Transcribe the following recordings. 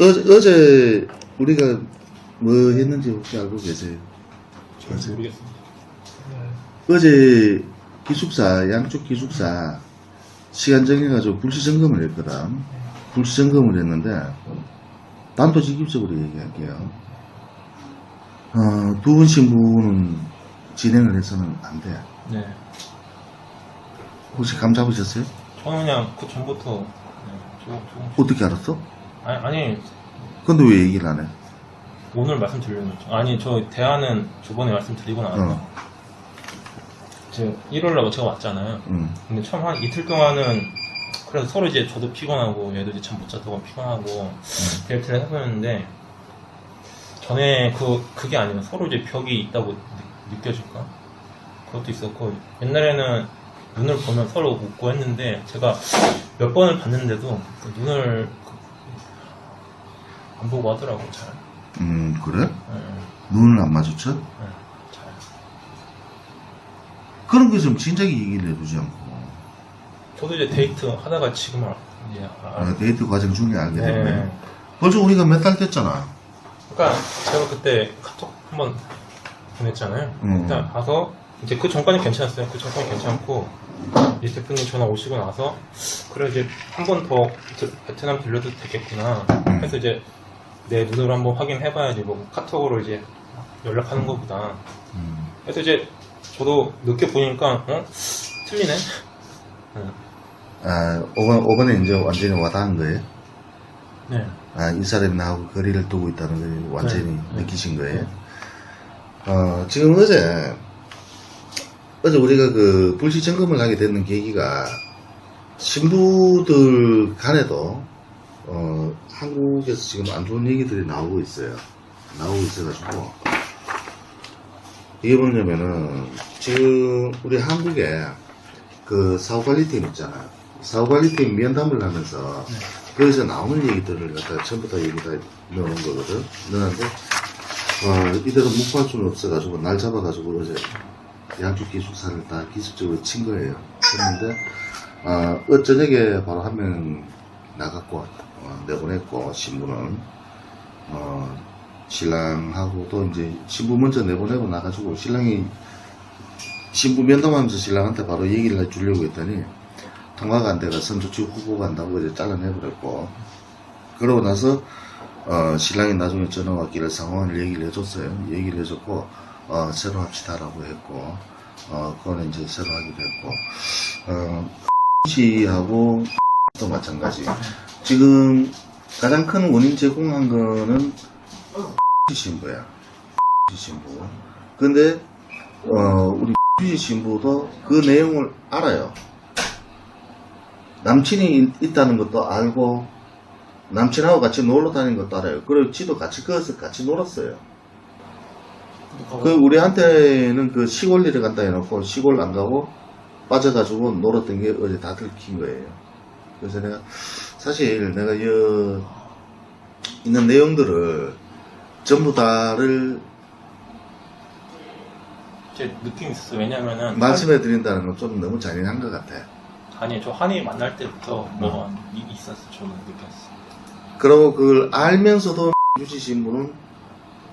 어, 어제 우리가 뭐 했는지 혹시 알고 계세요? 잘 모르겠습니다. 어제 기숙사, 양쪽 기숙사 시간 정해가지고 불시 점검을 했거든. 불시 점검을 했는데, 단도직입적으로 얘기할게요. 어, 두분 신부는 진행을 해서는 안 돼. 네. 혹시 감 잡으셨어요? 저는 그냥 그 전부터 네, 조금 조금 어떻게 알았어? 아니 아니 근데 왜 얘기를 안 해? 오늘 말씀드리는 거죠. 아니 저 대화는 저번에 말씀드리고 나서 어, 제가 일요일날 제가 왔잖아요. 응. 근데 처음 한 이틀 동안은 그래서 서로 이제 저도 피곤하고 얘도 이제 잠 못 자다가 피곤하고 데이트를 해보였는데 전에 그 그게 아니라 서로 이제 벽이 있다고 느, 느껴질까? 그것도 있었고 옛날에는 눈을 보면 서로 웃고 했는데 제가 몇 번을 봤는데도 그 눈을 그- 안 보고 하더라고 잘. 음, 그래? 예, 눈을 안 마주쳐? 예, 잘. 그런 거 좀 진작에 얘기를 해주지 않고. 저도 이제 데이트 하다가 지금 알, 이제 알, 아, 데이트 과정 중에 알게 됐네. 네. 벌써 우리가 몇 달 됐잖아. 그러니까 제가 그때 카톡 한 번 보냈잖아요. 음. 일단 가서 이제 그 전까지 괜찮았어요. 그 전까지 괜찮고 이 대표님 전화 오시고 나서 그래 이제 한 번 더 베트남 들려도 되겠구나. 음. 그래서 이제 내 눈으로 한번 확인해봐야지 뭐 카톡으로 이제 연락하는 것보다. 음. 그래서 이제 저도 늦게 보니까 어 틀리네. 네. 아, 오번, 오번에 이제 완전히 와닿은 거예요? 네. 아, 이 사람이 나하고 거리를 두고 있다는 걸 완전히 네. 네. 느끼신 거예요? 어, 지금 어제, 어제 우리가 그 불시 점검을 하게 되는 계기가 신부들 간에도, 어, 한국에서 지금 안 좋은 얘기들이 나오고 있어요. 나오고 있어가지고. 이게 뭐냐면은, 지금 우리 한국에 그 사후관리팀 있잖아요. 사후관리팀 면담을 하면서 네. 거기서 나오는 얘기들을 갖다가 전부 다 여기 다 넣어놓은 거거든. 넣었는데, 어, 이대로 묵할 수는 없어가지고, 날 잡아가지고, 어제 양쪽 기숙사를 다 기습적으로 친 거예요. 쳤는데, 어, 어, 저녁에 바로 한명 나갔고, 어, 내보냈고, 신부는, 어, 신랑하고 또 이제, 신부 먼저 내보내고 나가지고, 신랑이, 신부 면담하면서 신랑한테 바로 얘기를 해주려고 했더니, 통화가 안 돼가 선조치 후보 간다고 이제 잘라내버렸고. 그러고 나서 어, 신랑이 나중에 전화 왔기를 상황을 얘기를 해줬어요. 얘기를 해줬고 어, 새로 합시다라고 했고 어, 그거는 이제 새로 하기로 했고. 어, 씨하고 또 마찬가지 지금 가장 큰 원인 제공한 거는 신부야 신부 근데 어, 우리 신부도 그 내용을 알아요 남친이 있- 있다는 것도 알고 남친하고 같이 놀러 다니는 것도 알아요. 그리고 지도 같이 거기서 같이 놀았어요. 그 우리한테는 그 시골 일을 간다 해놓고 시골 안 가고 빠져가지고 놀았던 게 어제 다 들킨 거예요. 그래서 내가 사실 내가 이 있는 내용들을 전부 다를 제 느낌이 있었어요. 왜냐면은 말씀해 드린다는 건 좀 너무 잔인한 것 같아. 아니 저 한이 만날 때부터 뭐가 이- 있었어 저는 느꼈어. 그리고 그걸 알면서도 유지 신부는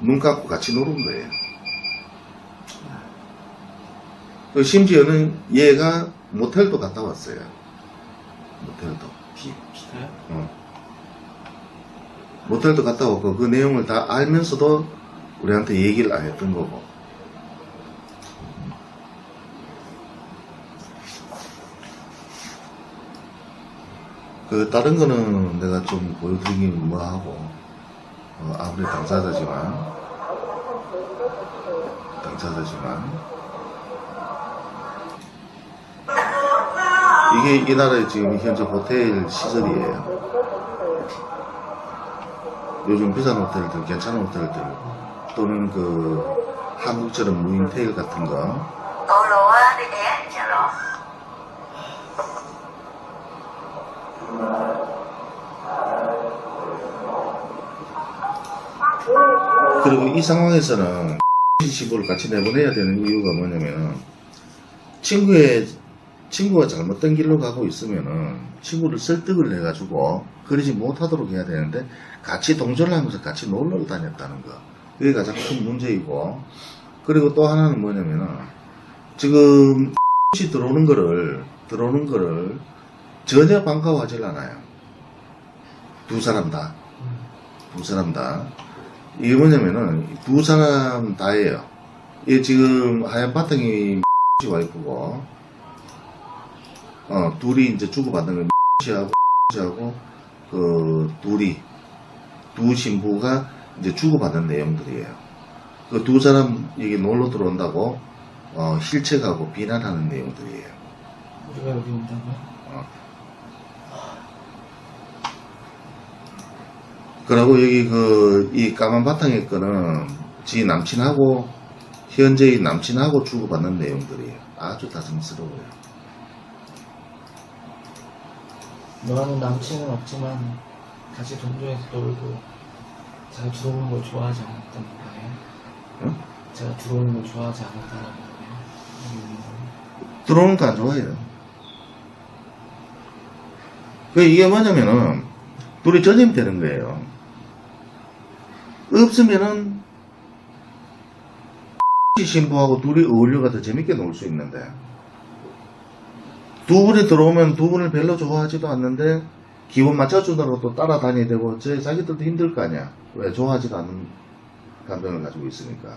눈 감고 같이 노는 거예요. 그 심지어는 얘가 모텔도 갔다 왔어요. 모텔도. 비 비슷해요? 어. 모텔도 갔다 왔고 그 내용을 다 알면서도 우리한테 얘기를 안 했던 거고. 그 다른 거는 내가 좀 보여드리긴 뭐하고 어, 아무리 당사자지만 당사자지만 이게 이 나라의 지금 현재 호텔 시설이에요. 요즘 비싼 호텔들, 괜찮은 호텔들, 또는 그, 한국처럼 무인 테일 같은 거, 그리고 이 상황에서는 신부를 같이 내보내야 되는 이유가 뭐냐면 친구의 친구가 잘못된 길로 가고 있으면은 친구를 설득을 해가지고 그러지 못하도록 해야 되는데 같이 동조를 하면서 같이 놀러 다녔다는 거. 그게 가장 큰 문제이고 그리고 또 하나는 뭐냐면은 지금 이 들어오는 거를 들어오는 거를 전혀 반가워하질 않아요. 두 사람 다. 두 사람 다. 이게 뭐냐면은 두 사람 다예요. 이게 지금 하얀 바탕이 와이프고 어 둘이 이제 주고받는 건 씨하고 씨하고 그 둘이 두 신부가 이제 주고받는 내용들이에요. 그 두 사람 여기 놀러 들어온다고 어, 실책하고 비난하는 내용들이에요. 우리가 여기 온다고요? 그리고 여기 그 이 까만 바탕에 거는 지 남친하고 현재의 남친하고 주고받는 내용들이에요. 아주 다정스러워요. 너는 남친은 없지만 같이 동조해서 놀고 제가 들어오는 걸 좋아하지 않았단 말이에요. 응? 제가 들어오는 걸 좋아하지 않았다는 말이에요. 음, 들어오는 거 안 좋아해요. 그 이게 뭐냐면은 둘이 전염이 되는 거예요. 없으면은 신부하고 둘이 어울려가 더 재밌게 놀 수 있는데 두 분이 들어오면 두 분을 별로 좋아하지도 않는데 기분 맞춰주느라고 또 따라다녀야 되고 저 자기들도 힘들 거 아니야. 왜 좋아하지도 않는 감정을 가지고 있으니까.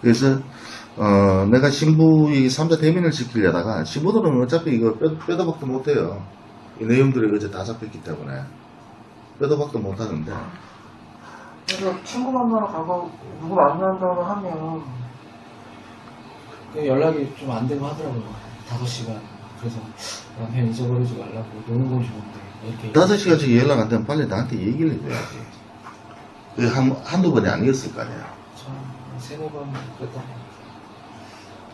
그래서 어, 내가 신부의 3자 대면을 시키려다가 신부들은 어차피 이거 뼈, 뼈도 박도 못해요. 이 내용들이 어제 다 잡혔기 때문에 뼈도 박도 못하는데 그래서 친구 만나러 가고 누구 만난다고 하면 그 연락이 좀 안 되고 하더라고요. 5시간. 그래서 야, 그냥 잊어버리지 말라고 노는 건 좋은데 이렇게 다섯 시간씩 연락 안 되면 빨리 나한테 얘기를 해줘야지. 그 한, 한두 번이 아니었을 거 아니야. 참 세네 번 같아요.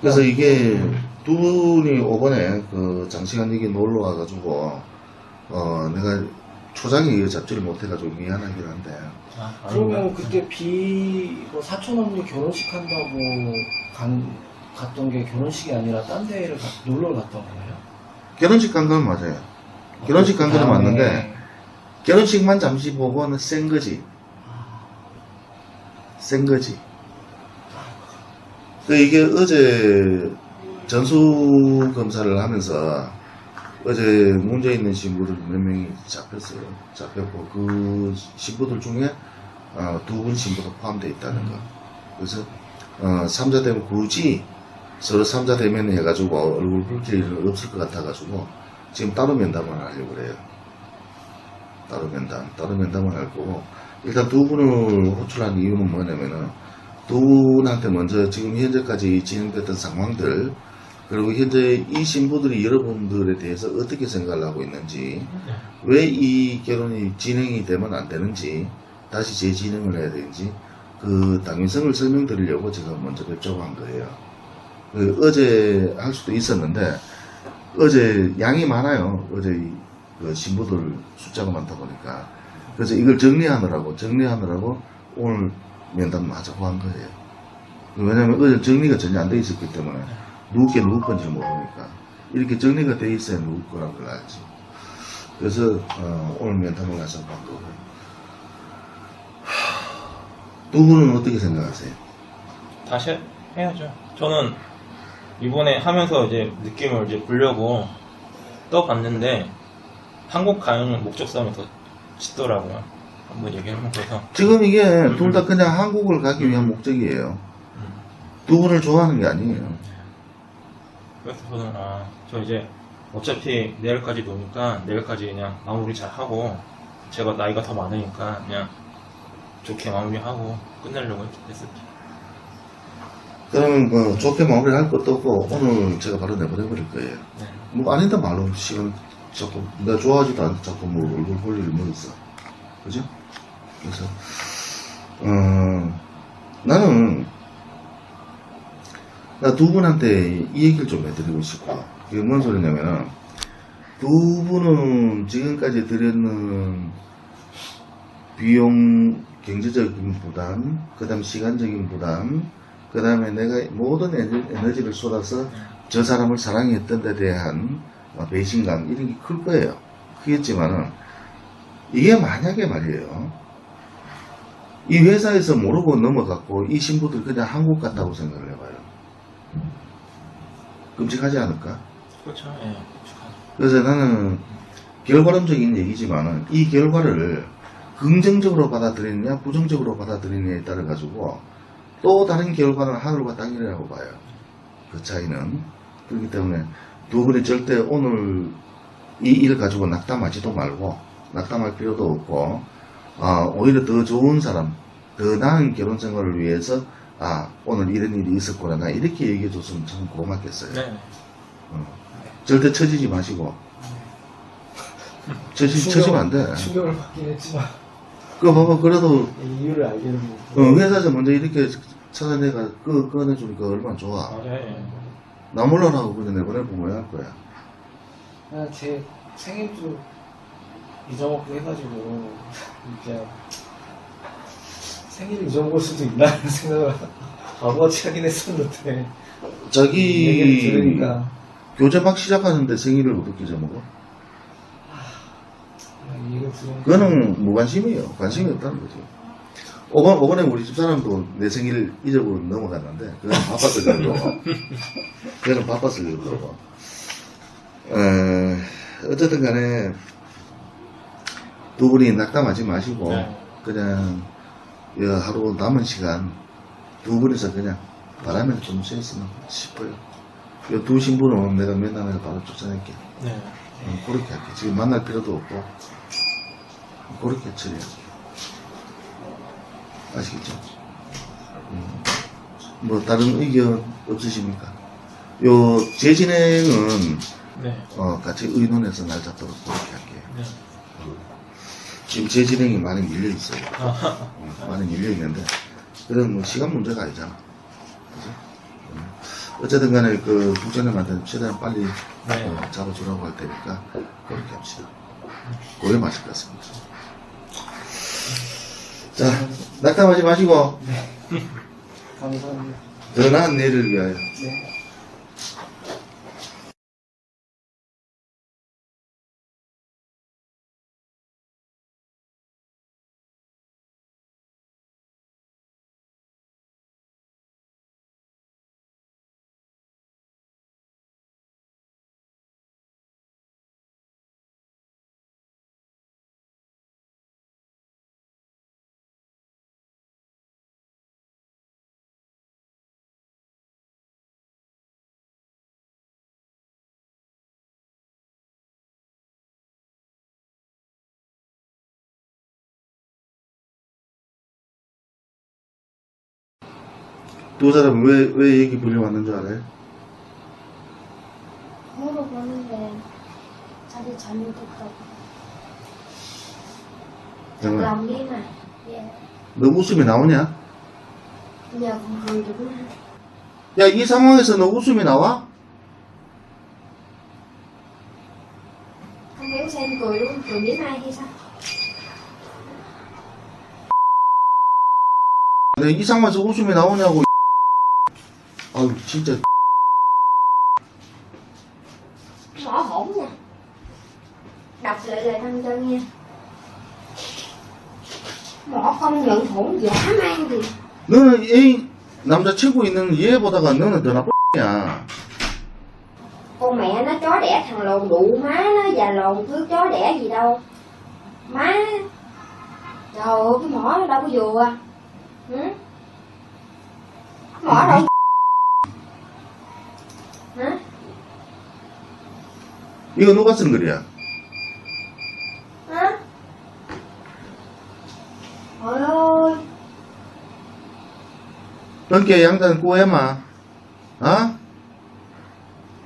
그래서 이게 두 분이 오번에 그 장시간 여기 놀러 와가지고 어 내가 초장에 이어 잡지를 못해가지고 미안하긴 한데 아, 그러면. 그때 비, 뭐 사촌 언니 결혼식 한다고 간, 갔던 게 결혼식이 아니라 딴 데를 가- 놀러 갔던 거예요? 결혼식 간 건 맞아요. 결혼식 간 거는 다음에 맞는데 결혼식만 잠시 보고는 센 거지. 센 거지. 그 이게 어제 전수 검사를 하면서 어제 문제 있는 신부들 몇 명이 잡혔어요. 잡혔고 그 신부들 중에 어, 두분 신부가 포함되어 있다는 거. 그래서 어, 삼자 되면 굳이 서로 삼자 대면 해가지고 얼굴 붉힐 일은 없을 것 같아가지고 지금 따로 면담을 하려고 그래요. 따로 면담, 따로 면담을 할 거고 일단 두 분을 호출한 이유는 뭐냐면은 두 분한테 먼저 지금 현재까지 진행됐던 상황들 그리고 현재 이 신부들이 여러분들에 대해서 어떻게 생각을 하고 있는지 왜 이 결혼이 진행이 되면 안 되는지 다시 재진행을 해야 되는지 그 당위성을 설명드리려고 제가 먼저 뵙자고 한 거예요. 그 어제 할 수도 있었는데 어제 양이 많아요. 어제 이- 그 신부들 숫자가 많다 보니까 그래서 이걸 정리하느라고 정리하느라고 오늘 면담 하자고 한 거예요. 왜냐면 어제 정리가 전혀 안 돼 있었기 때문에 누구 건지 모르니까 이렇게 정리가 돼 있어야 누구 거라는 걸 알지. 그래서 어, 오늘 면담을 하자고 한 거고 하, 두 분은 어떻게 생각하세요? 다시 해- 해야죠. 저는 이번에 하면서 이제 느낌을 이제 보려고 떠봤는데 한국 가는 목적 싸움이 더 짙더라고요. 한번 얘기해보면 그래서 지금 이게 둘 다 그냥 한국을 가기 위한 목적이에요. 두 분을 좋아하는 게 아니에요. 그래서 저는 아, 저 이제 어차피 내일까지 노니까 내일까지 그냥 마무리 잘 하고 제가 나이가 더 많으니까 그냥 좋게 마무리하고 끝내려고 했- 했었죠. 그러면 뭐 좋게 마무리할 것도 없고 오늘 제가 바로 내보내버릴 거예요. 네. 뭐 아니다 말로 시간 자꾸 내가 좋아하지도 않고 자꾸 뭐 얼굴 볼 일이 뭐 있어. 그죠? 그래서 어 나는 나 두 분한테 이 얘기를 좀 해드리고 싶어. 이게 뭔 소리냐면은 두 분은 지금까지 드렸는 비용 경제적인 부담, 그 다음 시간적인 부담, 그 다음에 내가 모든 에너- 에너지 를 쏟아서 저 사람을 사랑했던 데 대한 어, 배신감 이런 게 클 거예요. 크겠지만은 이게 만약에 말이에요. 이 회사에서 모르고 넘어갔고 이 신부들 그냥 한국 갔다고 생각을 해봐요. 끔찍하지 않을까? 그렇죠. 예. 그래서 나는 결과론적인 얘기지만은 이 결과를 긍정적으로 받아들이느냐 부정적으로 받아들이느냐에 따라 가지고 또 다른 결과는 하늘과 땅이라고 봐요. 그 차이는 그렇기 때문에 두 분이 절대 오늘 이일 가지고 낙담하지도 말고 낙담할 필요도 없고 아, 오히려 더 좋은 사람 더 나은 결혼 생활을 위해서 아 오늘 이런 일이 있었구나 나 이렇게 얘기해 줬으면 참 고맙겠어요. 네. 절대 처지지 마시고 처지, 처지면 안 돼. 충격을 받긴 했지만 그 봐봐 그래도 이 이유를 알게는 뭐. 어, 회사에서 먼저 이렇게 찾아내가 그 꺼내주니까 얼마나 좋아. 맞아요. 예. 나 몰라라고 그냥 내보내고 뭐 할 거야. 그냥 제 생일도 잊어먹고 해가지고 이제 생일을 잊어먹을 수도 있나 하는 생각을 바보같이 하긴 했었는데 얘기를 자기 들으니까 교재 막 시작하는데 생일을 어떻게 잊어먹어? 이 그거는 무관심이에요. 관심이 없다는 거죠. 오번, 오번에 우리 집사람도 내 생일 잊어버리고 넘어갔는데, 그건 바빴을 거고. 그건 바빴을 거고. 어, 어쨌든 간에, 두 분이 낙담하지 마시고, 네. 그냥, 여 하루 남은 시간, 두 분이서 그냥 바람에 좀 쐬었으면 싶어요. 요두 신부는 내가 맨날 바로 쫓아낼게. 네. 어, 그렇게 할게. 지금 만날 필요도 없고, 그렇게 처리할게. 아시겠죠? 음, 뭐, 다른 의견 없으십니까? 요, 재진행은, 네. 어, 같이 의논해서 날 잡도록 그렇게 할게요. 네. 지금 재진행이 많이 밀려 있어요. 아, 어, 많이 밀려 있는데, 그건 뭐, 시간 문제가 아니잖아. 그죠? 음. 어쨌든 간에 그, 국장님한테 최대한 빨리 네. 어, 잡아주라고 할 테니까, 그렇게 합시다. 그게 맞을 것 같습니다. 자, 낙담하지 마시고, 감사합니다. 더 나은 내일을 위하여. 네. 두 사람 왜, 왜 얘기 불려왔는 줄 알아요? 물어보는데 자기 잘못했다고 lòng đi mà dạ 너 웃음이 나오냐? cười được nữa 야, 이 상황에서 너 웃음이 나와? không xem cười cười hay sao 이 상황에서 웃음이 나오냐고. 아유, 진짜. bỏ hổn nha đọc lại lời thăm cho nghe mỏ không nhận hỗn dã man gì 너는 애인, 남자친구 있는 얘보다가 너는 더 나쁘냐. con mẹ nó chó đẻ thằng lồn đụ má nó và lồn thứ chó đẻ gì đâu má trời ơi cái mỏ nó đâu có vừa ừ? mỏ đâu 이거 누가 쓴 글이야? hả trời ơi 그러니까 양자는 꼬야마. 어?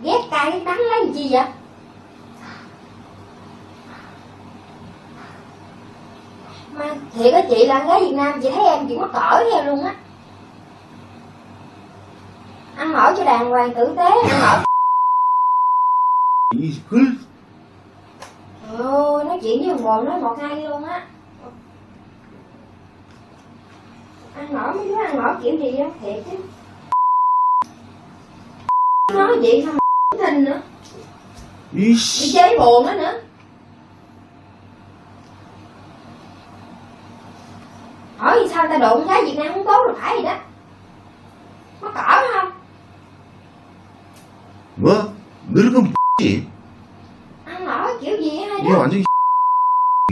ghét cay cái đắng lấy làm chi vậy mà thiệt á chị là con gái Việt Nam chị thấy em chị mắc cỡ theo luôn á ăn ở cho đàng hoàng tử tế ăn ở 이 글, trời ơi nói chuyện với thằng bồ nói một hai luôn á ăn ở mấy đứa ăn ở kiểu gì á thiệt chứ nói vậy xong thình nữa đi 이씨. chơi buồn đó nữa hỏi vì sao ta đụng cái Việt Nam không tốt là phải gì đó mắc cỡ không 뭐? 늙은 지 ăn nói kiểu gì á hai 이게 đứa 완전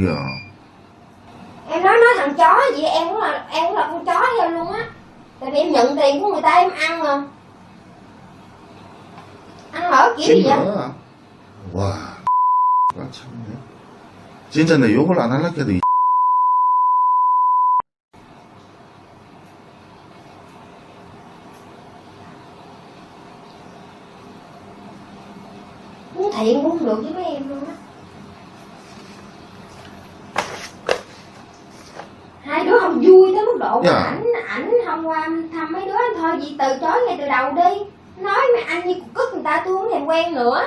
야. em nói nói thằng chó vậy em cũng là em cũng là con chó theo luôn á tại vì em nhận tiền của người ta em ăn mà ăn ở kiểu gì vậy 찐거야. 와. 나 참네. 진짜 내 욕을 안 하려고 해도 이 thiện cũng không được với mấy em luôn á. Hai đứa không vui tới mức độ mà Dạ. ảnh ảnh không qua thăm mấy đứa. Thôi vậy từ chối ngay từ đầu đi. Nói mấy anh như cục cức người ta tôi không thèm quen nữa.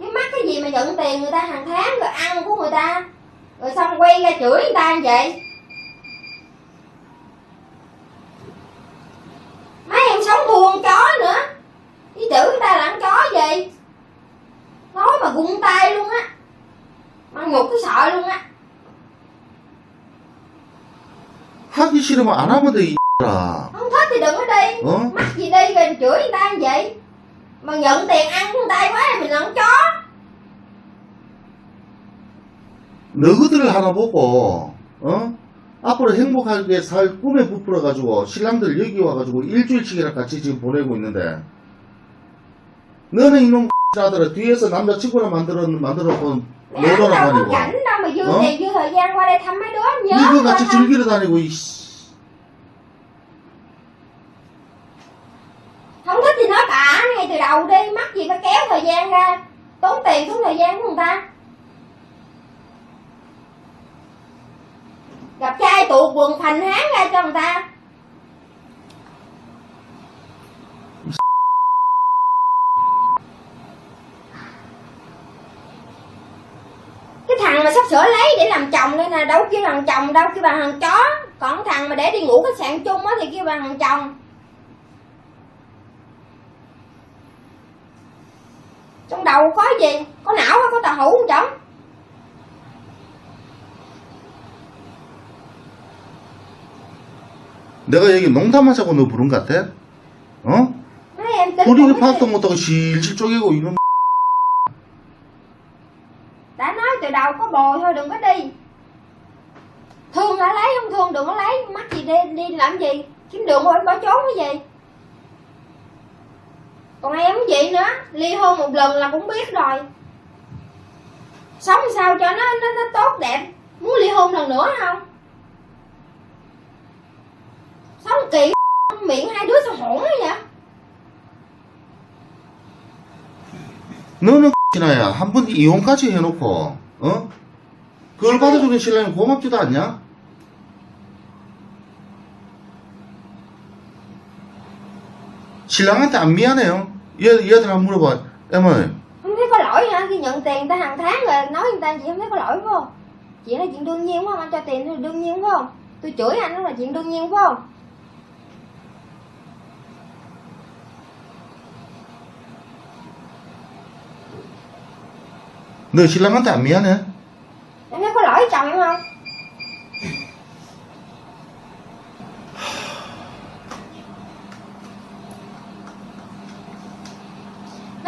Cái mắc cái gì mà nhận tiền người ta hàng tháng rồi ăn của người ta. Rồi xong quay ra chửi người ta như vậy 싫으면 안 하면 돼, 이 라. không thích thì đừng có đi 어? mắc gì đi rồi chửi người ta như vậy mà nhận tiền ăn của người ta quá thì mình là con chó 너희들을 하나 보고, 어? 앞으로 행복하게 살 꿈에 부풀어가지고, 신랑들 여기 와가지고 일주일씩이나 같이 지금 보내고 있는데, 너는 이놈 아들아 뒤에서 남자친구나 만들어, 만들어 본 Mẹ 놀러 có 다니고, rảnh đâu mà dư Ờ? tiền dư thời gian qua đây thăm mấy đứa nhớ 이거 qua 같이 thăm. 즐기러 다니고, 이씨. Đầu đi, mắc gì phải kéo thời gian ra, tốn tiền tốn thời gian của người ta. Gặp trai tuột quần thành háng ra cho người ta. Cái thằng mà sắp sửa lấy để làm chồng đây nè, đâu kêu bằng chồng đâu, kêu bằng thằng chó. Còn thằng mà để đi ngủ khách sạn chung á thì kêu bằng thằng chồng. trong đầu có gì có não hay có tà hủ không chồng 내가 여기 농담하자고 너 부른 것 같아? 어? mấy em tính 본인이 cũng 파악도 못하고 실실 쪼개고 이놈 đã nói từ đầu có bồi thôi đừng có đi thương hả lấy không thương đừng có lấy mắc gì đi đi làm gì kiếm đường qua bỏ trốn cái gì còn em cũng vậy nữa ly hôn một lần là cũng biết rồi sống sao cho nó nó, nó tốt đẹp muốn ly hôn lần nữa không sống kỹ miệng hai đứa sao hỗn quá vậy 너는 X나야 한 번 이혼까지 해놓고 어? 그걸 받아주는 신랑이 고맙지도 않냐? 신랑한테 안 미안해요? 얘, 얘들 한번 물어봐 em ơi không thấy có lỗi hả khi nhận tiền người ta hàng tháng rồi nói người ta chị không thấy có lỗi phải không chuyện là chuyện đương nhiên phải không anh cho tiền thì đương nhiên phải không tôi chửi anh đó là chuyện đương nhiên phải không 너 신랑한테 안 미안해? em thấy có lỗi với chồng em không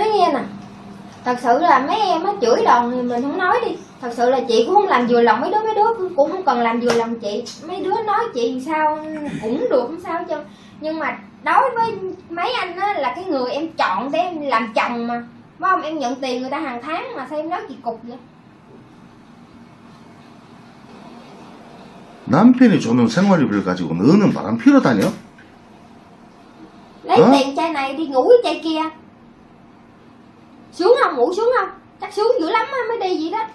nghe nè thật sự là mấy em á chửi đòn thì mình không nói đi thật sự là chị cũng không làm vừa lòng mấy đứa mấy đứa cũng không cần làm vừa lòng chị mấy đứa nói chị sao cũng được không sao chứ nhưng mà đối với mấy anh á là cái người em chọn để em làm chồng mà phải không em nhận tiền người ta hàng tháng mà sao em nói chị cục vậy 남편이 주는 생활비를 가지고 너는 바람 피러 다녀? lấy Hả? tiền chai này đi ngủ với chai kia sướng không? Ngủ sướng không? Chắc sướng dữ lắm á mới đi vậy đó.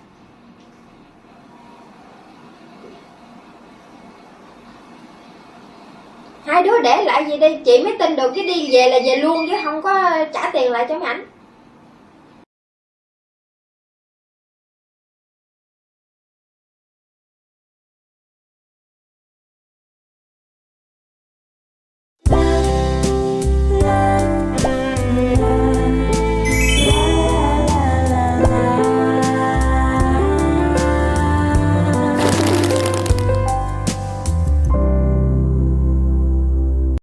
Hai đứa để lại gì đi? Chị mới tin được cái đi về là về luôn chứ không có trả tiền lại cho ảnh